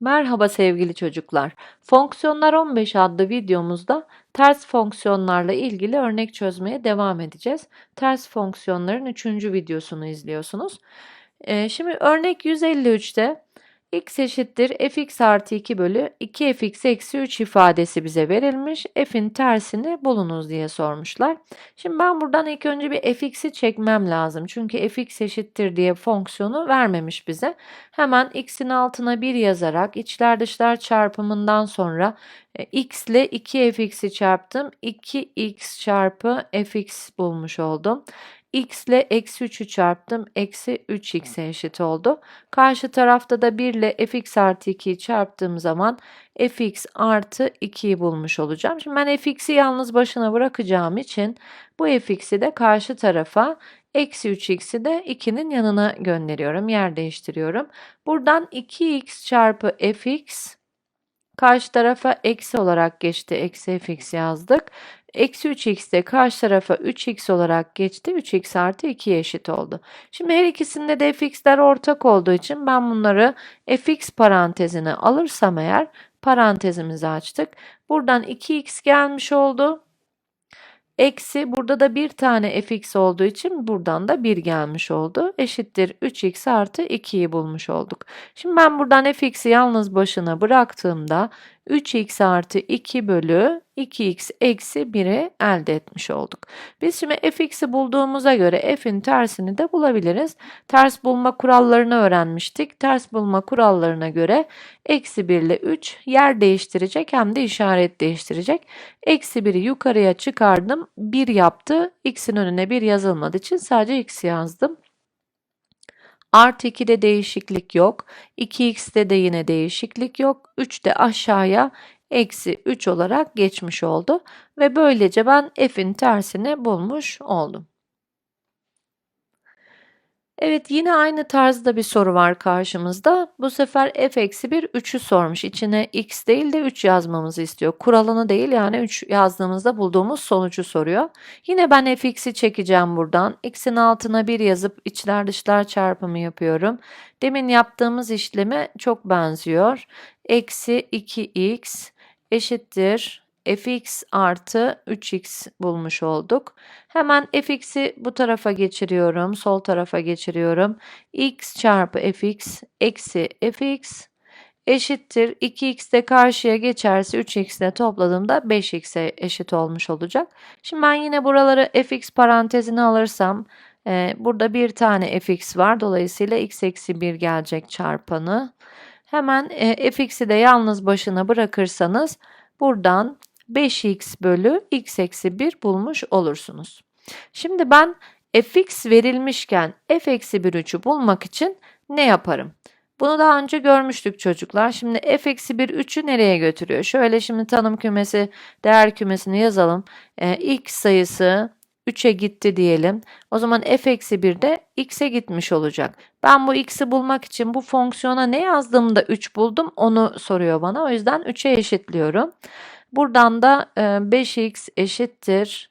Merhaba sevgili çocuklar. Fonksiyonlar 15 adlı videomuzda ters fonksiyonlarla ilgili örnek çözmeye devam edeceğiz. Ters fonksiyonların 3. videosunu izliyorsunuz. Ee, şimdi örnek 153'te x eşittir fx artı 2 bölü 2fx eksi 3 ifadesi bize verilmiş. f'in tersini bulunuz diye sormuşlar. Şimdi ben buradan ilk önce bir fx'i çekmem lazım. Çünkü fx eşittir diye fonksiyonu vermemiş bize. Hemen x'in altına 1 yazarak içler dışlar çarpımından sonra e, x ile 2fx'i çarptım. 2x çarpı fx bulmuş oldum x ile eksi 3'ü çarptım. Eksi 3x'e eşit oldu. Karşı tarafta da 1 ile fx artı 2'yi çarptığım zaman fx artı 2'yi bulmuş olacağım. Şimdi ben fx'i yalnız başına bırakacağım için bu fx'i de karşı tarafa eksi 3x'i de 2'nin yanına gönderiyorum. Yer değiştiriyorum. Buradan 2x çarpı fx karşı tarafa eksi olarak geçti. Eksi fx yazdık. Eksi 3x de karşı tarafa 3x olarak geçti. 3x artı 2'ye eşit oldu. Şimdi her ikisinde de fx'ler ortak olduğu için ben bunları fx parantezine alırsam eğer parantezimizi açtık. Buradan 2x gelmiş oldu. Eksi burada da bir tane fx olduğu için buradan da 1 gelmiş oldu. Eşittir 3x artı 2'yi bulmuş olduk. Şimdi ben buradan fx'i yalnız başına bıraktığımda 3x artı 2 bölü 2x eksi 1'i elde etmiş olduk. Biz şimdi fx'i bulduğumuza göre f'in tersini de bulabiliriz. Ters bulma kurallarını öğrenmiştik. Ters bulma kurallarına göre eksi 1 ile 3 yer değiştirecek hem de işaret değiştirecek. Eksi 1'i yukarıya çıkardım. 1 yaptı. x'in önüne 1 yazılmadığı için sadece x yazdım. Artı 2'de değişiklik yok. 2x'te de yine değişiklik yok. 3 de aşağıya eksi 3 olarak geçmiş oldu. Ve böylece ben f'in tersini bulmuş oldum. Evet yine aynı tarzda bir soru var karşımızda. Bu sefer f eksi 1 3'ü sormuş. İçine x değil de 3 yazmamızı istiyor. Kuralını değil yani 3 yazdığımızda bulduğumuz sonucu soruyor. Yine ben fx'i çekeceğim buradan. x'in altına 1 yazıp içler dışlar çarpımı yapıyorum. Demin yaptığımız işleme çok benziyor. Eksi 2x eşittir fx artı 3x bulmuş olduk. Hemen fx'i bu tarafa geçiriyorum. Sol tarafa geçiriyorum. x çarpı fx eksi fx eşittir. 2x de karşıya geçerse 3x ile topladığımda 5x'e eşit olmuş olacak. Şimdi ben yine buraları fx parantezine alırsam e, burada bir tane fx var. Dolayısıyla x eksi 1 gelecek çarpanı. Hemen e, fx'i de yalnız başına bırakırsanız buradan 5x bölü x eksi 1 bulmuş olursunuz. Şimdi ben fx verilmişken f eksi 1 3'ü bulmak için ne yaparım? Bunu daha önce görmüştük çocuklar. Şimdi f eksi 1 3'ü nereye götürüyor? Şöyle şimdi tanım kümesi, değer kümesini yazalım. Ee, x sayısı 3'e gitti diyelim. O zaman f eksi 1 de x'e gitmiş olacak. Ben bu x'i bulmak için bu fonksiyona ne yazdığımda 3 buldum onu soruyor bana. O yüzden 3'e eşitliyorum. Buradan da 5x eşittir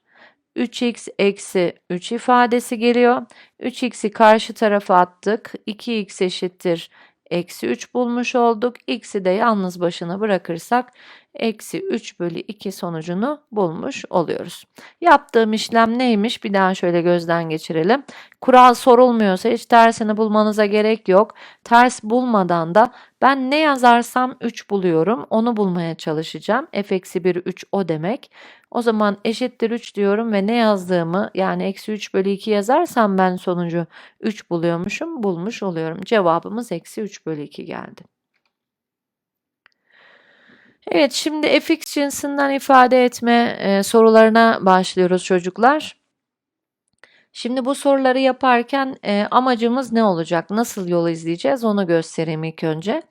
3x eksi 3 ifadesi geliyor. 3x'i karşı tarafa attık. 2x eşittir eksi 3 bulmuş olduk. X'i de yalnız başına bırakırsak eksi 3 bölü 2 sonucunu bulmuş oluyoruz. Yaptığım işlem neymiş? Bir daha şöyle gözden geçirelim. Kural sorulmuyorsa hiç tersini bulmanıza gerek yok. Ters bulmadan da ben ne yazarsam 3 buluyorum. Onu bulmaya çalışacağım. f eksi 1 3 o demek. O zaman eşittir 3 diyorum ve ne yazdığımı yani eksi 3 bölü 2 yazarsam ben sonucu 3 buluyormuşum. Bulmuş oluyorum. Cevabımız eksi 3 bölü 2 geldi. Evet şimdi fx cinsinden ifade etme e, sorularına başlıyoruz çocuklar. Şimdi bu soruları yaparken e, amacımız ne olacak? Nasıl yol izleyeceğiz? Onu göstereyim ilk önce.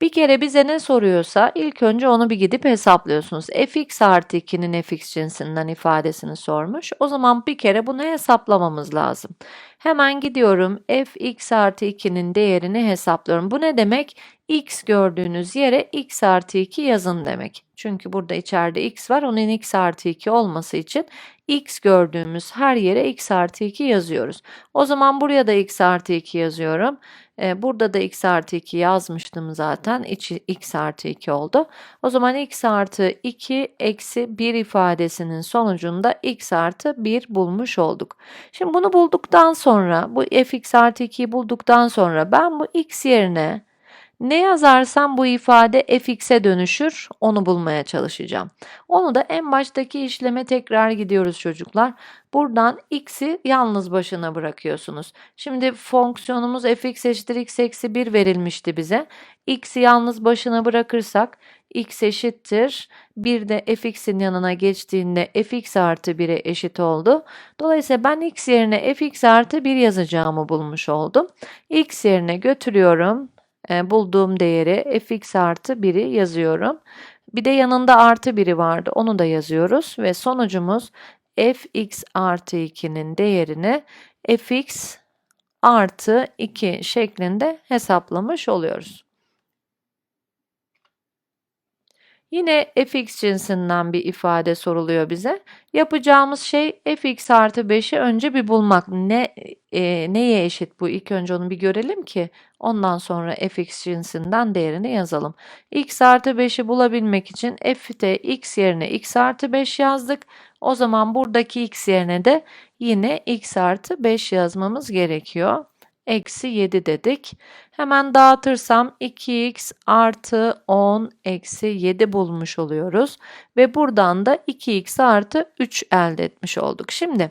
Bir kere bize ne soruyorsa ilk önce onu bir gidip hesaplıyorsunuz. fx artı 2'nin fx cinsinden ifadesini sormuş. O zaman bir kere bunu hesaplamamız lazım. Hemen gidiyorum fx artı 2'nin değerini hesaplıyorum. Bu ne demek? X gördüğünüz yere x artı 2 yazın demek. Çünkü burada içeride x var. Onun x artı 2 olması için x gördüğümüz her yere x artı 2 yazıyoruz. O zaman buraya da x artı 2 yazıyorum. Ee, burada da x artı 2 yazmıştım zaten. İçi x artı 2 oldu. O zaman x artı 2 eksi 1 ifadesinin sonucunda x artı 1 bulmuş olduk. Şimdi bunu bulduktan sonra bu fx artı 2'yi bulduktan sonra ben bu x yerine ne yazarsam bu ifade fx'e dönüşür, onu bulmaya çalışacağım. Onu da en baştaki işleme tekrar gidiyoruz çocuklar. Buradan x'i yalnız başına bırakıyorsunuz. Şimdi fonksiyonumuz fx eşittir x eksi 1 verilmişti bize. x'i yalnız başına bırakırsak x eşittir 1 de fx'in yanına geçtiğinde fx artı 1'e eşit oldu. Dolayısıyla ben x yerine fx artı 1 yazacağımı bulmuş oldum. x yerine götürüyorum bulduğum değeri fx artı 1'i yazıyorum. Bir de yanında artı 1'i vardı. Onu da yazıyoruz ve sonucumuz fx artı 2'nin değerini fx artı 2 şeklinde hesaplamış oluyoruz. Yine fx cinsinden bir ifade soruluyor bize. Yapacağımız şey fx artı 5'i önce bir bulmak. Ne e, Neye eşit bu? İlk önce onu bir görelim ki ondan sonra fx cinsinden değerini yazalım. x artı 5'i bulabilmek için f'te x yerine x artı 5 yazdık. O zaman buradaki x yerine de yine x artı 5 yazmamız gerekiyor eksi 7 dedik. Hemen dağıtırsam 2x artı 10 eksi 7 bulmuş oluyoruz. Ve buradan da 2x artı 3 elde etmiş olduk. Şimdi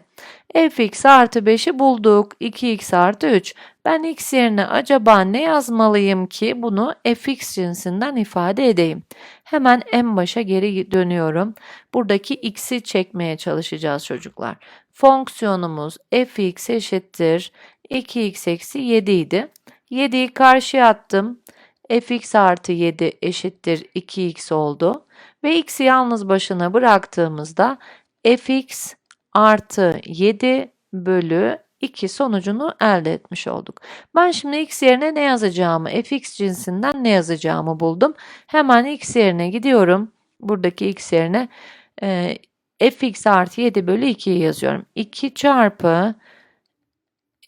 fx artı 5'i bulduk. 2x artı 3. Ben x yerine acaba ne yazmalıyım ki bunu fx cinsinden ifade edeyim? Hemen en başa geri dönüyorum. Buradaki x'i çekmeye çalışacağız çocuklar. Fonksiyonumuz fx eşittir 2x eksi 7 idi. 7'yi karşıya attım. fx artı 7 eşittir 2x oldu. Ve x'i yalnız başına bıraktığımızda fx artı 7 bölü 2 sonucunu elde etmiş olduk. Ben şimdi x yerine ne yazacağımı, fx cinsinden ne yazacağımı buldum. Hemen x yerine gidiyorum. Buradaki x yerine e, fx artı 7 bölü 2'yi yazıyorum. 2 çarpı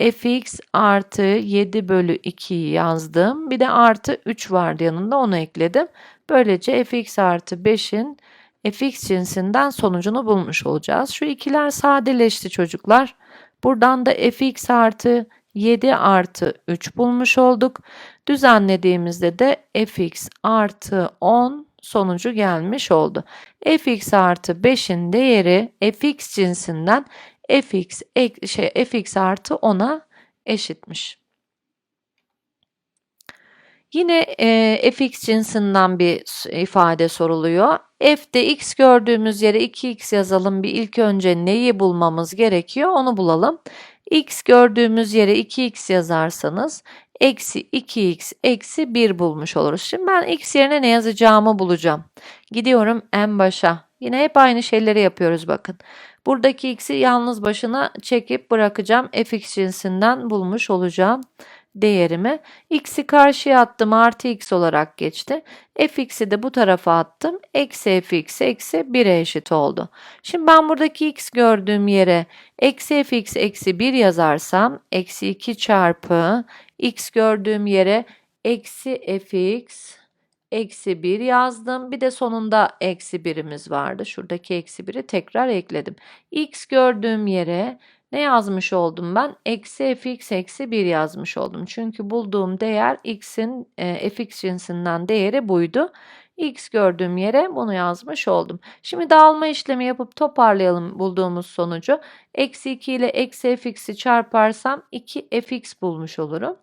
fx artı 7 bölü 2'yi yazdım. Bir de artı 3 vardı yanında onu ekledim. Böylece fx artı 5'in fx cinsinden sonucunu bulmuş olacağız. Şu ikiler sadeleşti çocuklar. Buradan da fx artı 7 artı 3 bulmuş olduk. Düzenlediğimizde de fx artı 10 sonucu gelmiş oldu. fx artı 5'in değeri fx cinsinden fx ek, şey fx artı 10'a eşitmiş. Yine e, fx cinsinden bir ifade soruluyor. f'de x gördüğümüz yere 2x yazalım. Bir ilk önce neyi bulmamız gerekiyor onu bulalım. x gördüğümüz yere 2x yazarsanız eksi 2x eksi 1 bulmuş oluruz. Şimdi ben x yerine ne yazacağımı bulacağım. Gidiyorum en başa. Yine hep aynı şeyleri yapıyoruz bakın. Buradaki x'i yalnız başına çekip bırakacağım. fx cinsinden bulmuş olacağım değerimi. x'i karşıya attım artı x olarak geçti. fx'i de bu tarafa attım. Eksi fx eksi 1'e eşit oldu. Şimdi ben buradaki x gördüğüm yere eksi fx eksi 1 yazarsam eksi 2 çarpı x gördüğüm yere eksi fx eksi 1 yazdım. Bir de sonunda eksi 1'imiz vardı. Şuradaki eksi 1'i tekrar ekledim. x gördüğüm yere ne yazmış oldum ben? Eksi fx eksi 1 yazmış oldum. Çünkü bulduğum değer x'in e, fx cinsinden değeri buydu. x gördüğüm yere bunu yazmış oldum. Şimdi dağılma işlemi yapıp toparlayalım bulduğumuz sonucu. Eksi 2 ile eksi fx'i çarparsam 2 fx bulmuş olurum.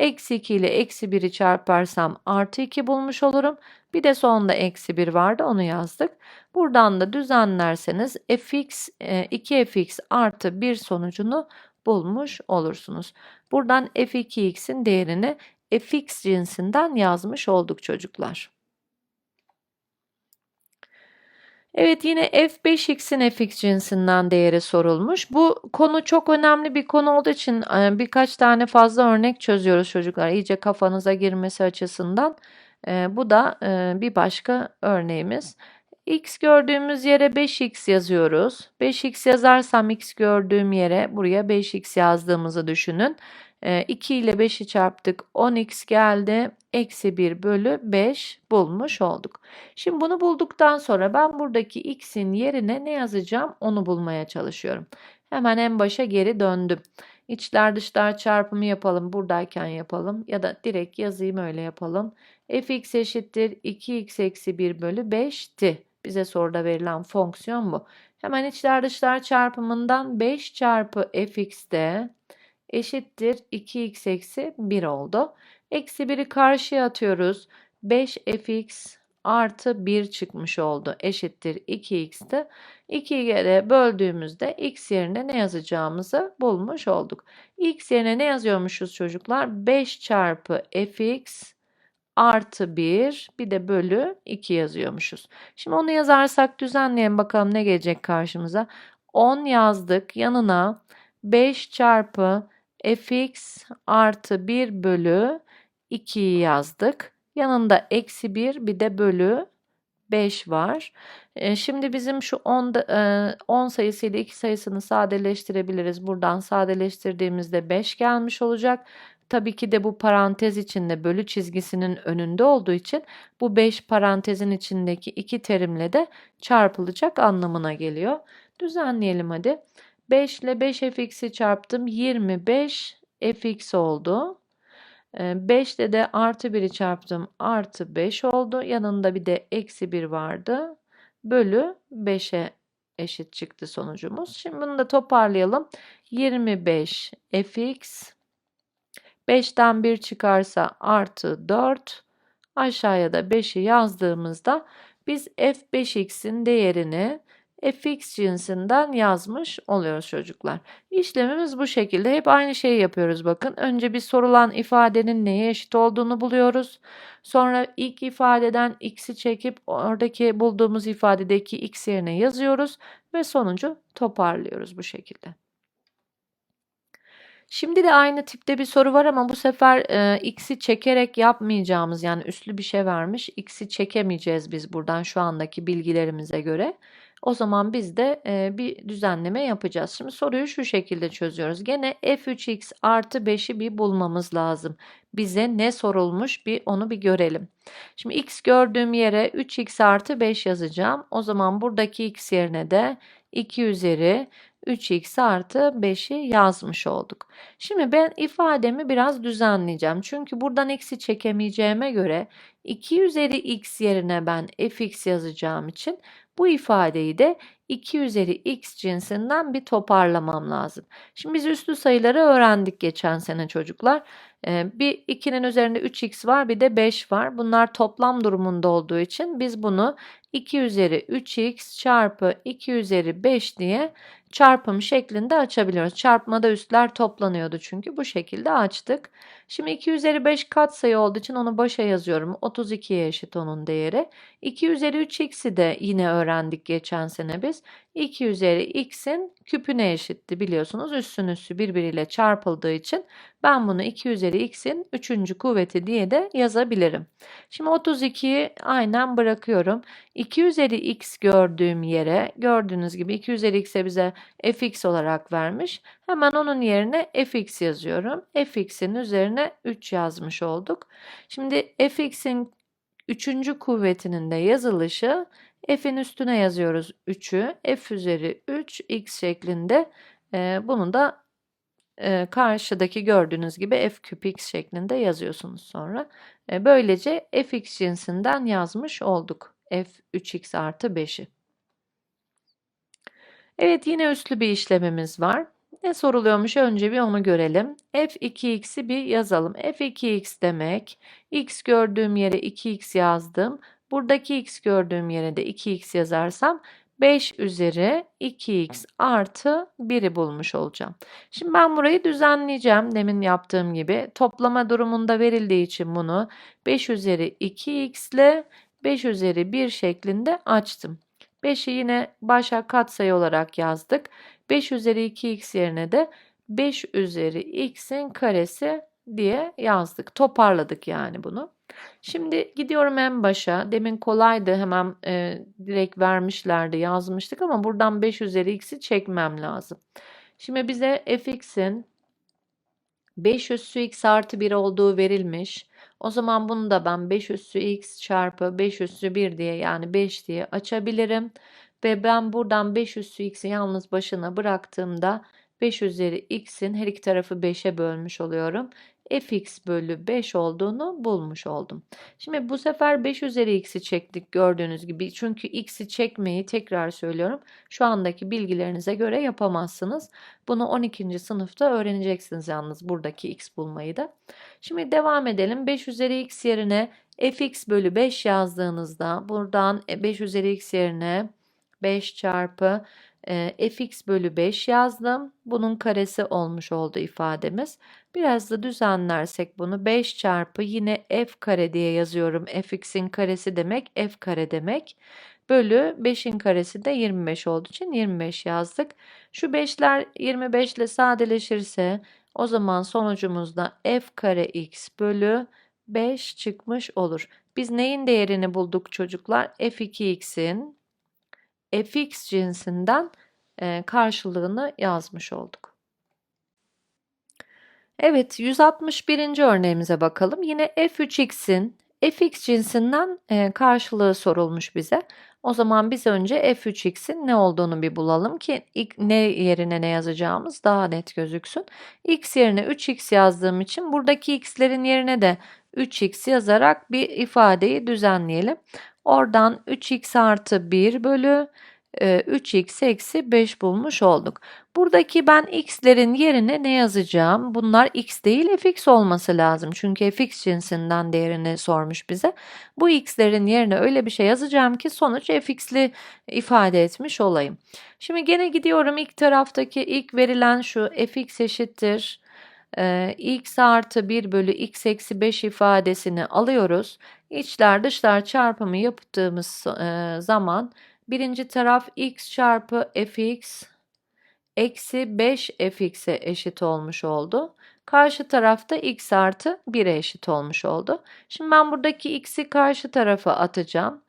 Eksi 2 ile eksi 1'i çarparsam artı 2 bulmuş olurum. Bir de sonunda eksi 1 vardı onu yazdık. Buradan da düzenlerseniz fx 2fx e, artı 1 sonucunu bulmuş olursunuz. Buradan f2x'in değerini fx cinsinden yazmış olduk çocuklar. Evet yine f5x'in fx cinsinden değeri sorulmuş. Bu konu çok önemli bir konu olduğu için e, birkaç tane fazla örnek çözüyoruz çocuklar. İyice kafanıza girmesi açısından. E, bu da e, bir başka örneğimiz. x gördüğümüz yere 5x yazıyoruz. 5x yazarsam x gördüğüm yere buraya 5x yazdığımızı düşünün. 2 ile 5'i çarptık. 10x geldi. Eksi 1 bölü 5 bulmuş olduk. Şimdi bunu bulduktan sonra ben buradaki x'in yerine ne yazacağım onu bulmaya çalışıyorum. Hemen en başa geri döndüm. İçler dışlar çarpımı yapalım. Buradayken yapalım. Ya da direkt yazayım öyle yapalım. fx eşittir 2x eksi 1 bölü 5'ti. Bize soruda verilen fonksiyon bu. Hemen içler dışlar çarpımından 5 çarpı fx'te eşittir 2x eksi 1 oldu. Eksi 1'i karşıya atıyoruz. 5fx artı 1 çıkmış oldu. Eşittir 2x'ti. 2'ye de böldüğümüzde x yerine ne yazacağımızı bulmuş olduk. x yerine ne yazıyormuşuz çocuklar? 5 çarpı fx artı 1 bir de bölü 2 yazıyormuşuz. Şimdi onu yazarsak düzenleyelim bakalım ne gelecek karşımıza. 10 yazdık yanına 5 çarpı fx artı 1 bölü 2'yi yazdık. Yanında eksi 1 bir de bölü 5 var. E, şimdi bizim şu 10, e, 10 sayısı ile 2 sayısını sadeleştirebiliriz. Buradan sadeleştirdiğimizde 5 gelmiş olacak. Tabii ki de bu parantez içinde bölü çizgisinin önünde olduğu için bu 5 parantezin içindeki iki terimle de çarpılacak anlamına geliyor. Düzenleyelim hadi. 5 ile 5 fx'i çarptım. 25 fx oldu. 5 ile de artı 1'i çarptım. Artı 5 oldu. Yanında bir de eksi 1 vardı. Bölü 5'e eşit çıktı sonucumuz. Şimdi bunu da toparlayalım. 25 fx 5'ten 1 çıkarsa artı 4 aşağıya da 5'i yazdığımızda biz f5x'in değerini fx cinsinden yazmış oluyoruz çocuklar. İşlemimiz bu şekilde. Hep aynı şeyi yapıyoruz bakın. Önce bir sorulan ifadenin neye eşit olduğunu buluyoruz. Sonra ilk ifadeden x'i çekip oradaki bulduğumuz ifadedeki x yerine yazıyoruz ve sonucu toparlıyoruz bu şekilde. Şimdi de aynı tipte bir soru var ama bu sefer e, x'i çekerek yapmayacağımız yani üslü bir şey vermiş. X'i çekemeyeceğiz biz buradan şu andaki bilgilerimize göre. O zaman biz de e, bir düzenleme yapacağız. Şimdi soruyu şu şekilde çözüyoruz. Gene f3x artı 5'i bir bulmamız lazım. Bize ne sorulmuş bir onu bir görelim. Şimdi x gördüğüm yere 3x artı 5 yazacağım. O zaman buradaki x yerine de 2 üzeri 3x artı 5'i yazmış olduk. Şimdi ben ifademi biraz düzenleyeceğim. Çünkü buradan x'i çekemeyeceğime göre 2 üzeri x yerine ben fx yazacağım için bu ifadeyi de 2 üzeri x cinsinden bir toparlamam lazım. Şimdi biz üslü sayıları öğrendik geçen sene çocuklar. Ee, bir 2'nin üzerinde 3x var bir de 5 var. Bunlar toplam durumunda olduğu için biz bunu 2 üzeri 3x çarpı 2 üzeri 5 diye çarpım şeklinde açabiliyoruz. Çarpmada üstler toplanıyordu çünkü bu şekilde açtık. Şimdi 2 üzeri 5 katsayı olduğu için onu başa yazıyorum. 32'ye eşit onun değeri. 2 üzeri 3x'i de yine öğrendik geçen sene biz. 2 üzeri x'in küpüne eşitti biliyorsunuz. Üssün üssü birbiriyle çarpıldığı için ben bunu 2 üzeri x'in 3. kuvveti diye de yazabilirim. Şimdi 32'yi aynen bırakıyorum. 2 üzeri x gördüğüm yere gördüğünüz gibi 2 üzeri x'e bize fx olarak vermiş. Hemen onun yerine fx yazıyorum. fx'in üzerine 3 yazmış olduk. Şimdi fx'in 3. kuvvetinin de yazılışı f'in üstüne yazıyoruz 3'ü. f üzeri 3 x şeklinde. E, bunu da e, karşıdaki gördüğünüz gibi f küp x şeklinde yazıyorsunuz sonra. E, böylece fx cinsinden yazmış olduk. f 3x artı 5'i. Evet yine üslü bir işlemimiz var. Ne soruluyormuş önce bir onu görelim. f2x'i bir yazalım. f2x demek x gördüğüm yere 2x yazdım. Buradaki x gördüğüm yere de 2x yazarsam 5 üzeri 2x artı 1'i bulmuş olacağım. Şimdi ben burayı düzenleyeceğim demin yaptığım gibi. Toplama durumunda verildiği için bunu 5 üzeri 2x ile 5 üzeri 1 şeklinde açtım. 5'i yine başa katsayı olarak yazdık. 5 üzeri 2x yerine de 5 üzeri x'in karesi diye yazdık. Toparladık yani bunu. Şimdi gidiyorum en başa. Demin kolaydı hemen e, direkt vermişlerdi yazmıştık ama buradan 5 üzeri x'i çekmem lazım. Şimdi bize fx'in 5 üssü x artı 1 olduğu verilmiş. O zaman bunu da ben 5 üssü x çarpı 5 üssü 1 diye yani 5 diye açabilirim. Ve ben buradan 5 üssü x'i yalnız başına bıraktığımda 5 üzeri x'in her iki tarafı 5'e bölmüş oluyorum fx bölü 5 olduğunu bulmuş oldum. Şimdi bu sefer 5 üzeri x'i çektik gördüğünüz gibi. Çünkü x'i çekmeyi tekrar söylüyorum. Şu andaki bilgilerinize göre yapamazsınız. Bunu 12. sınıfta öğreneceksiniz yalnız buradaki x bulmayı da. Şimdi devam edelim. 5 üzeri x yerine fx bölü 5 yazdığınızda buradan 5 üzeri x yerine 5 çarpı e, fx bölü 5 yazdım. Bunun karesi olmuş oldu ifademiz. Biraz da düzenlersek bunu 5 çarpı yine f kare diye yazıyorum. fx'in karesi demek f kare demek. Bölü 5'in karesi de 25 olduğu için 25 yazdık. Şu 5'ler 25 ile sadeleşirse o zaman sonucumuzda f kare x bölü 5 çıkmış olur. Biz neyin değerini bulduk çocuklar? f2x'in fx cinsinden e, karşılığını yazmış olduk. Evet 161. örneğimize bakalım. Yine f3x'in fx cinsinden e, karşılığı sorulmuş bize. O zaman biz önce f3x'in ne olduğunu bir bulalım ki ne yerine ne yazacağımız daha net gözüksün. x yerine 3x yazdığım için buradaki x'lerin yerine de 3x yazarak bir ifadeyi düzenleyelim. Oradan 3x artı 1 bölü 3x eksi 5 bulmuş olduk. Buradaki ben x'lerin yerine ne yazacağım? Bunlar x değil fx olması lazım. Çünkü fx cinsinden değerini sormuş bize. Bu x'lerin yerine öyle bir şey yazacağım ki sonuç fx'li ifade etmiş olayım. Şimdi gene gidiyorum ilk taraftaki ilk verilen şu fx eşittir. X artı 1 bölü x eksi 5 ifadesini alıyoruz. İçler dışlar çarpımı yaptığımız zaman Birinci taraf x çarpı fx eksi 5 fx'e eşit olmuş oldu. Karşı tarafta x artı 1'e eşit olmuş oldu. Şimdi ben buradaki x'i karşı tarafa atacağım.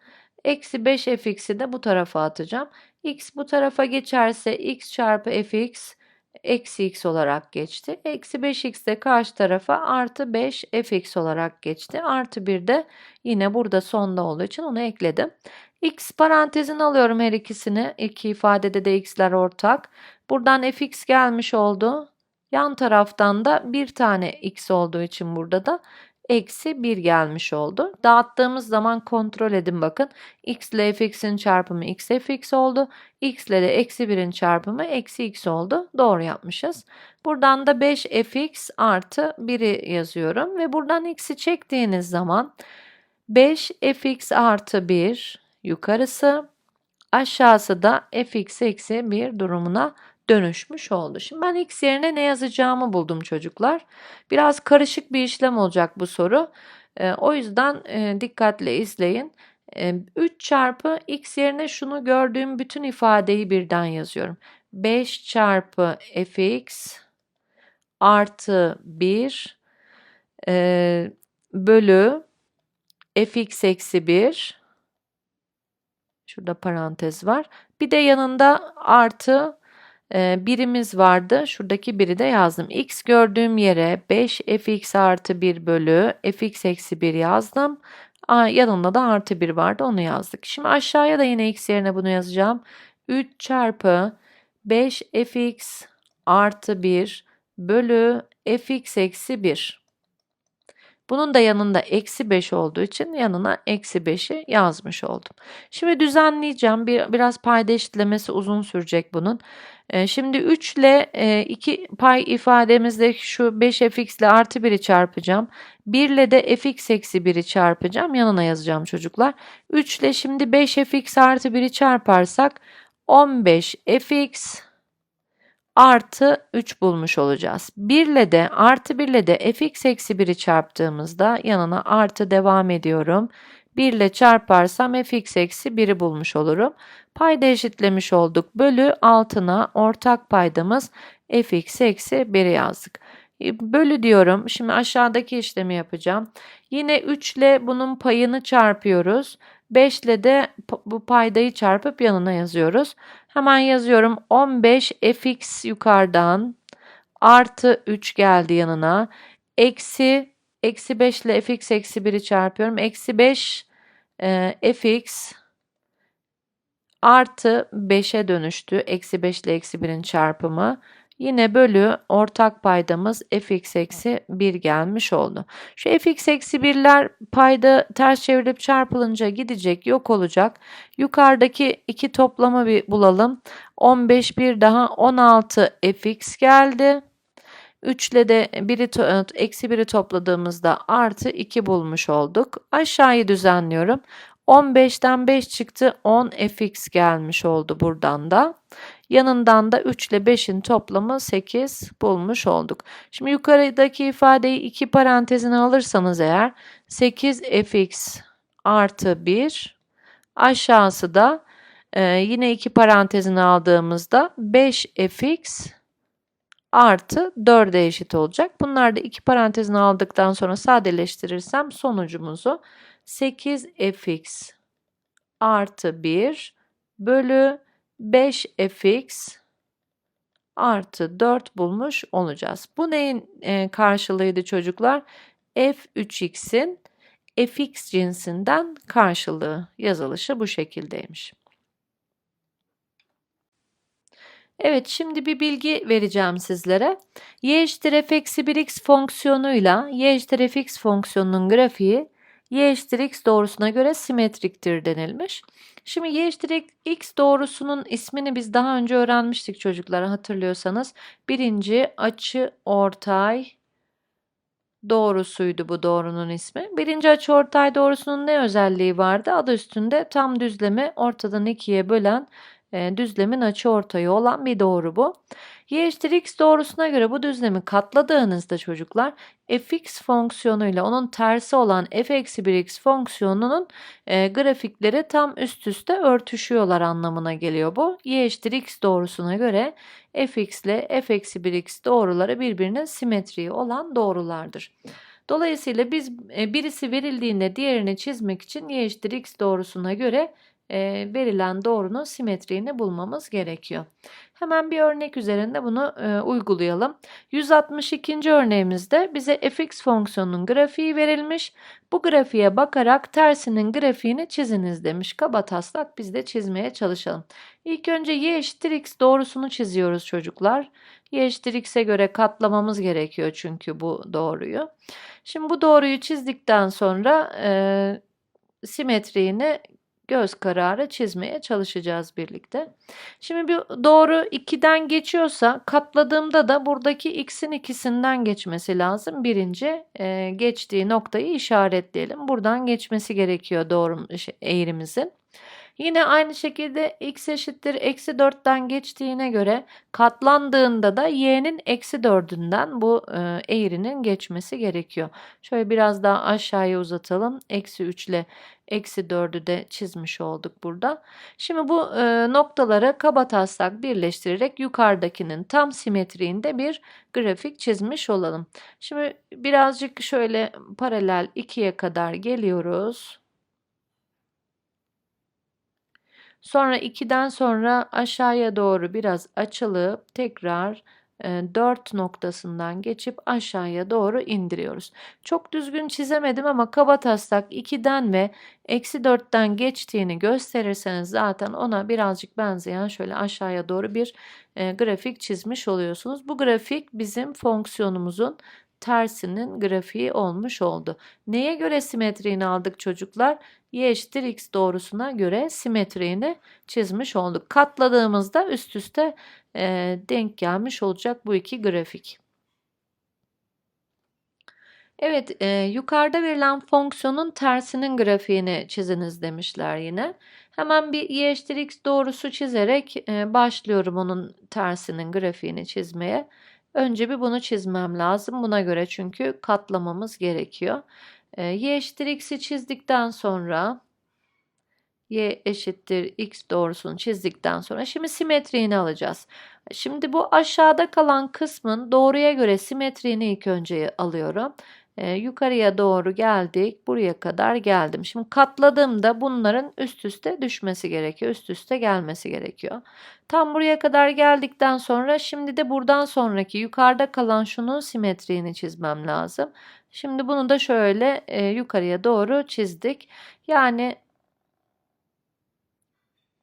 Eksi 5 fx'i de bu tarafa atacağım. x bu tarafa geçerse x çarpı fx eksi x olarak geçti. Eksi 5x de karşı tarafa artı 5 fx olarak geçti. Artı 1 de yine burada sonda olduğu için onu ekledim. X parantezini alıyorum her ikisini. İki ifadede de x'ler ortak. Buradan fx gelmiş oldu. Yan taraftan da bir tane x olduğu için burada da eksi 1 gelmiş oldu. Dağıttığımız zaman kontrol edin bakın. x ile fx'in çarpımı x fx oldu. x ile de eksi 1'in çarpımı eksi x oldu. Doğru yapmışız. Buradan da 5 fx artı 1'i yazıyorum. Ve buradan x'i çektiğiniz zaman 5 fx artı 1 yukarısı aşağısı da fx eksi 1 durumuna dönüşmüş oldu. Şimdi ben x yerine ne yazacağımı buldum çocuklar. Biraz karışık bir işlem olacak bu soru. E, o yüzden e, dikkatle izleyin. E, 3 çarpı x yerine şunu gördüğüm bütün ifadeyi birden yazıyorum. 5 çarpı fx artı 1 e, bölü fx eksi 1 Şurada parantez var. Bir de yanında artı birimiz vardı. Şuradaki biri de yazdım. X gördüğüm yere 5 fx artı 1 bölü fx eksi 1 yazdım. Yanında da artı 1 vardı onu yazdık. Şimdi aşağıya da yine x yerine bunu yazacağım. 3 çarpı 5 fx artı 1 bölü fx eksi 1. Bunun da yanında eksi 5 olduğu için yanına eksi 5'i yazmış oldum. Şimdi düzenleyeceğim. Bir, biraz payda eşitlemesi uzun sürecek bunun. E, şimdi 3 ile e, 2 pay ifademizde şu 5 fx ile artı 1'i çarpacağım. 1 ile de fx eksi 1'i çarpacağım. Yanına yazacağım çocuklar. 3 ile şimdi 5 fx artı 1'i çarparsak 15 fx artı 3 bulmuş olacağız. 1 ile de artı 1 ile de fx eksi 1'i çarptığımızda yanına artı devam ediyorum. 1 ile çarparsam fx eksi 1'i bulmuş olurum. Payda eşitlemiş olduk. Bölü altına ortak paydamız fx eksi 1'i yazdık. E, Bölü diyorum. Şimdi aşağıdaki işlemi yapacağım. Yine 3 ile bunun payını çarpıyoruz. 5 ile de bu paydayı çarpıp yanına yazıyoruz. Hemen yazıyorum. 15 fx yukarıdan artı 3 geldi yanına. Eksi eksi 5 ile fx eksi 1'i çarpıyorum. Eksi 5 e, fx artı 5'e dönüştü. Eksi 5 ile eksi 1'in çarpımı. Yine bölü ortak paydamız fx eksi 1 gelmiş oldu. Şu fx eksi 1'ler payda ters çevrilip çarpılınca gidecek yok olacak. Yukarıdaki iki toplamı bir bulalım. 15 bir daha 16 fx geldi. 3 ile de biri eksi 1'i topladığımızda artı 2 bulmuş olduk. Aşağıyı düzenliyorum. 15'ten 5 çıktı 10 fx gelmiş oldu buradan da. Yanından da 3 ile 5'in toplamı 8 bulmuş olduk. Şimdi yukarıdaki ifadeyi iki parantezine alırsanız eğer 8 fx artı 1 aşağısı da e, yine iki parantezine aldığımızda 5 fx artı 4'e eşit olacak. Bunlar da iki parantezine aldıktan sonra sadeleştirirsem sonucumuzu 8fx artı 1 bölü 5fx artı 4 bulmuş olacağız. Bu neyin e, karşılığıydı çocuklar? f3x'in fx cinsinden karşılığı yazılışı bu şekildeymiş. Evet şimdi bir bilgi vereceğim sizlere. y eşittir f eksi 1x fonksiyonuyla y eşittir fx fonksiyonunun grafiği y eşittir x doğrusuna göre simetriktir denilmiş. Şimdi y eşittir x doğrusunun ismini biz daha önce öğrenmiştik çocuklara hatırlıyorsanız. Birinci açı ortay doğrusuydu bu doğrunun ismi. Birinci açıortay doğrusunun ne özelliği vardı? Adı üstünde tam düzlemi ortadan ikiye bölen e, düzlemin açıortayı olan bir doğru bu. Y eşittir x doğrusuna göre bu düzlemi katladığınızda çocuklar fx fonksiyonuyla onun tersi olan f eksi 1x fonksiyonunun e, grafikleri tam üst üste örtüşüyorlar anlamına geliyor bu. Y eşittir x doğrusuna göre fx ile f eksi 1x doğruları birbirine simetriği olan doğrulardır. Dolayısıyla biz e, birisi verildiğinde diğerini çizmek için y eşittir x doğrusuna göre e, verilen doğrunun simetriğini bulmamız gerekiyor. Hemen bir örnek üzerinde bunu e, uygulayalım. 162. örneğimizde bize fx fonksiyonunun grafiği verilmiş. Bu grafiğe bakarak tersinin grafiğini çiziniz demiş. Kaba taslak biz de çizmeye çalışalım. İlk önce y eşittir x doğrusunu çiziyoruz çocuklar. Y eşittir x'e göre katlamamız gerekiyor çünkü bu doğruyu. Şimdi bu doğruyu çizdikten sonra e, simetriğini göz kararı çizmeye çalışacağız birlikte. Şimdi bir doğru 2'den geçiyorsa katladığımda da buradaki x'in ikisinden geçmesi lazım. Birinci e, geçtiği noktayı işaretleyelim. Buradan geçmesi gerekiyor doğru şey, eğrimizin. Yine aynı şekilde x eşittir eksi 4'ten geçtiğine göre katlandığında da y'nin eksi 4'ünden bu e, eğrinin geçmesi gerekiyor. Şöyle biraz daha aşağıya uzatalım. Eksi 3 ile eksi 4'ü de çizmiş olduk burada. Şimdi bu e, noktaları kabataslak birleştirerek yukarıdakinin tam simetriğinde bir grafik çizmiş olalım. Şimdi birazcık şöyle paralel 2'ye kadar geliyoruz. Sonra 2'den sonra aşağıya doğru biraz açılıp tekrar 4 noktasından geçip aşağıya doğru indiriyoruz. Çok düzgün çizemedim ama kabataslak 2'den ve eksi 4'ten geçtiğini gösterirseniz zaten ona birazcık benzeyen şöyle aşağıya doğru bir e, grafik çizmiş oluyorsunuz. Bu grafik bizim fonksiyonumuzun tersinin grafiği olmuş oldu. Neye göre simetriğini aldık çocuklar? Y eşittir x doğrusuna göre simetriğini çizmiş olduk. Katladığımızda üst üste e, denk gelmiş olacak bu iki grafik. Evet, e, yukarıda verilen fonksiyonun tersinin grafiğini çiziniz demişler yine. Hemen bir y eşittir x doğrusu çizerek e, başlıyorum onun tersinin grafiğini çizmeye. Önce bir bunu çizmem lazım. Buna göre çünkü katlamamız gerekiyor. E, y eşittir x'i çizdikten sonra y eşittir x doğrusunu çizdikten sonra şimdi simetriğini alacağız. Şimdi bu aşağıda kalan kısmın doğruya göre simetriğini ilk önce alıyorum. Ee, yukarıya doğru geldik. Buraya kadar geldim. Şimdi katladığımda bunların üst üste düşmesi gerekiyor. Üst üste gelmesi gerekiyor. Tam buraya kadar geldikten sonra şimdi de buradan sonraki yukarıda kalan şunun simetriğini çizmem lazım. Şimdi bunu da şöyle e, yukarıya doğru çizdik. Yani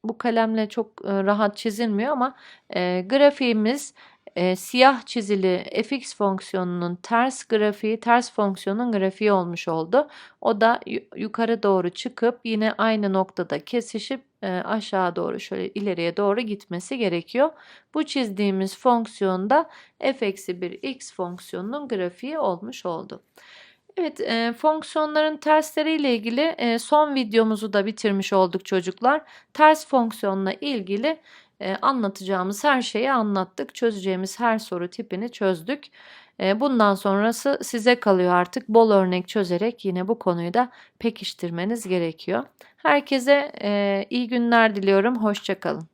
bu kalemle çok e, rahat çizilmiyor ama e, grafiğimiz e, siyah çizili fx fonksiyonunun ters grafiği, ters fonksiyonun grafiği olmuş oldu. O da yukarı doğru çıkıp yine aynı noktada kesişip e, aşağı doğru şöyle ileriye doğru gitmesi gerekiyor. Bu çizdiğimiz fonksiyonda f-1 x fonksiyonunun grafiği olmuş oldu. Evet, e, fonksiyonların tersleriyle ilgili e, son videomuzu da bitirmiş olduk çocuklar. Ters fonksiyonla ilgili e, anlatacağımız her şeyi anlattık. Çözeceğimiz her soru tipini çözdük. E, bundan sonrası size kalıyor artık. Bol örnek çözerek yine bu konuyu da pekiştirmeniz gerekiyor. Herkese e, iyi günler diliyorum. Hoşçakalın.